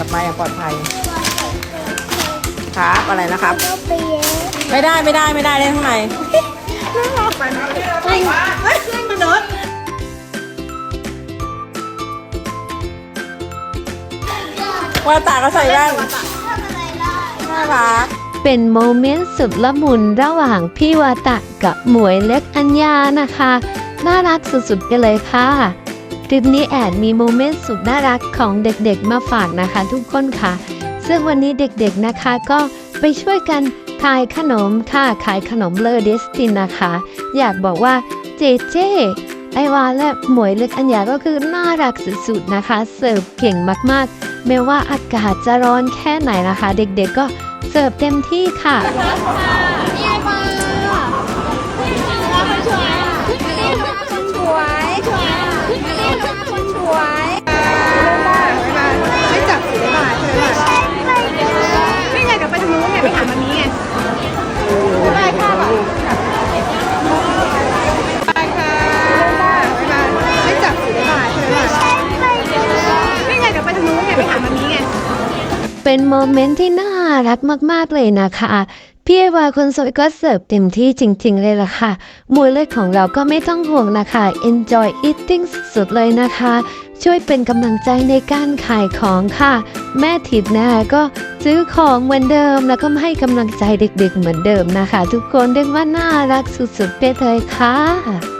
อย่างปลอดภัย ครับอะไรนะครับก็ไปเยอะไม่ได้ไม่ได้ไม่ได้เล่นข้างในเฮ้ยมนุษย์ว่าตาก็ใส่แว่นทำอะไรล่ะน่ารักเป็นโมเมนต์สุดละมุนระหว่างพี่วาตะกับหมวยเล็กอัญญานะคะ น่ารักสุดๆไปเลยค่ะ คลิปนี้แอดมีโมเมนต์สุดน่ารักของเด็กๆมาฝากนะคะทุกคนค่ะ ซึ่งวันนี้เด็กๆนะคะก็ไปช่วยกันขายขนมค่ะขายขนมเลอเดสตินนะคะ อยากบอกว่าเจเจไอวาและหมวยเล็กอัญญาก็คือน่ารักสุดๆนะคะ เสิร์ฟเก่งมากๆไม่ว่าอากาศจะร้อนแค่ไหนนะคะ เด็กๆก็เสิร์ฟเต็มที่ค่ะนี่ไอ้ปลาคนสวย เป็นโมเมนต์ที่น่ารักมากๆเลยนะคะพี่เอวาคนสวยก็เสิร์ฟเต็มที่จริงๆเลยล่ะค่ะมวยเลือดของเราก็ไม่ต้องห่วงนะคะ enjoy eating สุดๆเลยนะคะ ช่วยเป็นกำลังใจในการขายของค่ะ แม่ทิพย์นะคะก็ซื้อของเหมือนเดิมแล้วก็ให้กำลังใจเด็กๆเหมือนเดิมนะคะ ทุกคนเรียกว่าน่ารักสุดๆไปเลยค่ะ